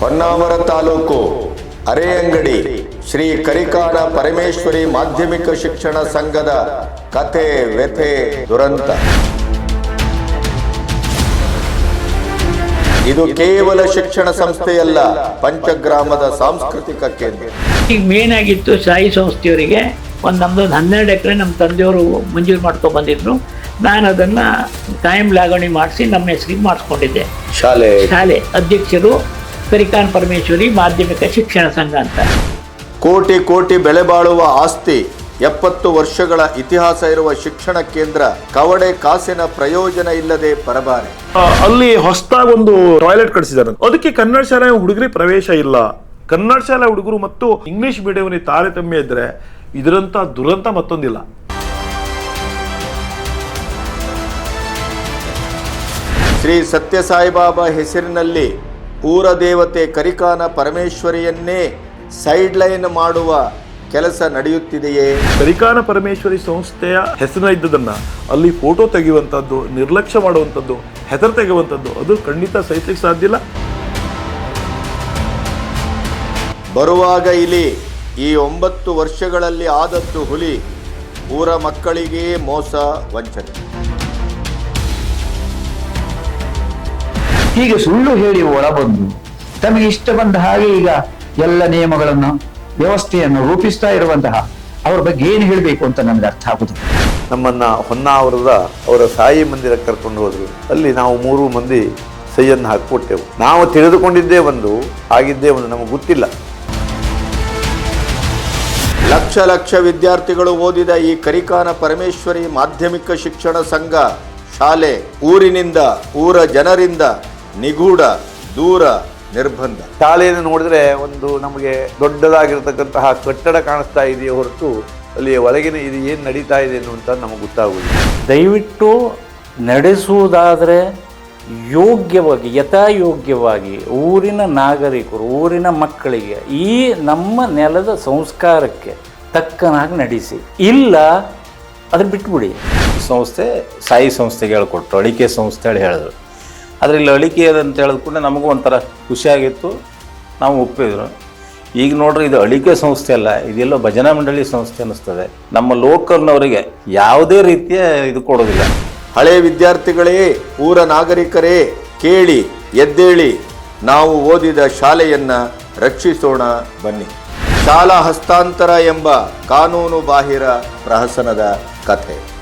ಹೊನ್ನಾವರ ತಾಲೂಕು ಅರೆಯಂಗಡಿ ಶ್ರೀ ಕರಿಕಾಡ ಪರಮೇಶ್ವರಿ ಮಾಧ್ಯಮಿಕ ಶಿಕ್ಷಣ ಸಂಘದ ಕಥೆ ವ್ಯಥೆ ದುರಂತ. ಇದು ಕೇವಲ ಶಿಕ್ಷಣ ಸಂಸ್ಥೆಯಲ್ಲ ಪಂಚಗ್ರಾಮದ ಸಾಂಸ್ಕೃತಿಕ ಕೇಂದ್ರ. ಈಗ ಮೇನ್ ಆಗಿತ್ತು ಸಾಯಿ ಸಂಸ್ಥೆಯವರಿಗೆ. ಒಂದು ನಮ್ದು ಒಂದು ಹನ್ನೆರಡು ಎಕರೆ ನಮ್ಮ ತಂದೆಯವರು ಮಂಜೂರು ಮಾಡ್ಕೊಂಡು ಬಂದಿದ್ರು. ನಾನು ಅದನ್ನು ಕಾಯಂ ಲಾಗಣಿ ಮಾಡಿಸಿ ನಮ್ಮ ಹೆಸರಿಗೆ ಮಾಡಿಸ್ಕೊಂಡಿದ್ದೆ. ಶಾಲೆ. ಶಾಲೆ ಅಧ್ಯಕ್ಷರು ಕರಿಕಾನ್ ಪರಮೇಶ್ವರಿ ಮಾಧ್ಯಮಿಕ ಶಿಕ್ಷಣ ಸಂಘ ಅಂತ. ಕೋಟಿ ಕೋಟಿ ಬೆಲೆ ಬಾಳುವ ಆಸ್ತಿ ಎಪ್ಪತ್ತು ವರ್ಷಗಳ ಇತಿಹಾಸ ಇರುವ ಶಿಕ್ಷಣ ಕೇಂದ್ರ ಕವಡೆ ಕಾಸಿನ ಪ್ರಯೋಜನ ಇಲ್ಲದೆ ಪರಬಾರೆ ಅಲ್ಲಿ ಹೊಸದಾಗಿ ಒಂದು ಟಾಯ್ಲೆಟ್ ಕಟ್ಟಿಸಿದ್ದಾರೆ ಅದಕ್ಕೆ ಕನ್ನಡ ಶಾಲೆ ಹುಡುಗರಿಗೆ ಪ್ರವೇಶ ಇಲ್ಲ. ಕನ್ನಡ ಶಾಲೆ ಹುಡುಗರು ಮತ್ತು ಇಂಗ್ಲಿಷ್ ಮೀಡಿಯಂ ತಾರತಮ್ಯ ಇದ್ರೆ ಇದರಂತ ದುರಂತ ಮತ್ತೊಂದಿಲ್ಲ. ಶ್ರೀ ಸತ್ಯಸಾಯಿಬಾಬಾ ಹೆಸರಿನಲ್ಲಿ ಊರ ದೇವತೆ ಕರಿಕಾನ ಪರಮೇಶ್ವರಿಯನ್ನೇ ಸೈಡ್ ಲೈನ್ ಮಾಡುವ ಕೆಲಸ ನಡೆಯುತ್ತಿದೆಯೇ? ಕರಿಕಾನ ಪರಮೇಶ್ವರಿ ಸಂಸ್ಥೆಯ ಹೆಸರಿನ ಇದ್ದದನ್ನ ಅಲ್ಲಿ ಫೋಟೋ ತೆಗೆಯುವಂಥದ್ದು ನಿರ್ಲಕ್ಷ್ಯ ಮಾಡುವಂಥದ್ದು ಹೆಸರು ತೆಗೆಯುವಂಥದ್ದು ಅದು ಖಂಡಿತ ಸಹಿಸಲಿಕ್ಕೆ ಸಾಧ್ಯ ಇಲ್ಲ. ಬರುವಾಗ ಇಲ್ಲಿ ಈ ಒಂಬತ್ತು ವರ್ಷಗಳಲ್ಲಿ ಆದದ್ದು ಹುಲಿ ಊರ ಮಕ್ಕಳಿಗೆ ಮೋಸ ವಂಚನೆ. ಹೀಗೆ ಸುಳ್ಳು ಹೇಳಿ ಒಳಬಂದು ತಮಗೆ ಇಷ್ಟ ಬಂದ ಹಾಗೆ ಈಗ ಎಲ್ಲ ನಿಯಮಗಳನ್ನು ವ್ಯವಸ್ಥೆಯನ್ನು ರೂಪಿಸ್ತಾ ಇರುವಂತಹ ಅವರ ಬಗ್ಗೆ ಏನು ಹೇಳಬೇಕು ಅಂತ ನನಗೆ ಅರ್ಥ ಆಗುದಿಲ್ಲ. ನಮ್ಮನ್ನ ಹೊನ್ನಾವರದ ಅವರ ಸಾಯಿ ಮಂದಿರಕ್ಕೆ ಕರ್ಕೊಂಡು ಹೋದ್ರು. ಅಲ್ಲಿ ನಾವು ಮೂರು ಮಂದಿ ಸೈಯನ್ನು ಹಾಕಿಕೊಟ್ಟೆವು. ನಾವು ತಿಳಿದುಕೊಂಡಿದ್ದೇ ಒಂದು ಆಗಿದ್ದೇ ಒಂದು ನಮಗೆ ಗೊತ್ತಿಲ್ಲ. ಲಕ್ಷ ಲಕ್ಷ ವಿದ್ಯಾರ್ಥಿಗಳು ಓದಿದ ಈ ಕರಿಕಾನ ಪರಮೇಶ್ವರಿ ಮಾಧ್ಯಮಿಕ ಶಿಕ್ಷಣ ಸಂಘ ಶಾಲೆ ಊರಿನಿಂದ ಊರ ಜನರಿಂದ ನಿಗೂಢ ದೂರ ನಿರ್ಬಂಧ. ಶಾಲೆಯನ್ನು ನೋಡಿದ್ರೆ ಒಂದು ನಮಗೆ ದೊಡ್ಡದಾಗಿರ್ತಕ್ಕಂತಹ ಕಟ್ಟಡ ಕಾಣಿಸ್ತಾ ಇದೆಯೇ ಹೊರತು ಅಲ್ಲಿ ಒಳಗಿನ ಇದು ಏನು ನಡೀತಾ ಇದೆ ಅನ್ನುವಂಥ ನಮಗೆ ಗೊತ್ತಾಗುವುದಿಲ್ಲ. ದಯವಿಟ್ಟು ನಡೆಸುವುದಾದರೆ ಯೋಗ್ಯವಾಗಿ ಯಥಾಯೋಗ್ಯವಾಗಿ ಊರಿನ ನಾಗರಿಕರು ಊರಿನ ಮಕ್ಕಳಿಗೆ ಈ ನಮ್ಮ ನೆಲದ ಸಂಸ್ಕಾರಕ್ಕೆ ತಕ್ಕನಾಗಿ ನಡೆಸಿ. ಇಲ್ಲ ಅದನ್ನು ಬಿಟ್ಬಿಡಿ. ಸಂಸ್ಥೆ ಸಾಯಿ ಸಂಸ್ಥೆಗೆ ಹೇಳ್ಕೊಟ್ರು ಅಳಿಕೆ ಸಂಸ್ಥೆ ಹೇಳಿ ಹೇಳಿದ್ರು. ಆದರೆ ಇಲ್ಲಿ ಅಳಿಕೆ ಅಂತ ಹೇಳಿದ ಕೂಡ ನಮಗೂ ಒಂಥರ ಖುಷಿಯಾಗಿತ್ತು. ನಾವು ಒಪ್ಪಿದ್ರು. ಈಗ ನೋಡ್ರಿ, ಇದು ಅಳಿಕೆ ಸಂಸ್ಥೆ ಅಲ್ಲ, ಇದೆಲ್ಲ ಭಜನಾ ಮಂಡಳಿ ಸಂಸ್ಥೆ ಅನ್ನಿಸ್ತದೆ. ನಮ್ಮ ಲೋಕಲ್ನವರಿಗೆ ಯಾವುದೇ ರೀತಿಯ ಇದು ಕೊಡೋದಿಲ್ಲ. ಹಳೆ ವಿದ್ಯಾರ್ಥಿಗಳೇ, ಊರ ನಾಗರಿಕರೇ, ಕೇಳಿ, ಎದ್ದೇಳಿ, ನಾವು ಓದಿದ ಶಾಲೆಯನ್ನು ರಕ್ಷಿಸೋಣ ಬನ್ನಿ. ಶಾಲಾ ಹಸ್ತಾಂತರ ಎಂಬ ಕಾನೂನು ಬಾಹಿರ ಪ್ರಹಸನದ ಕಥೆ.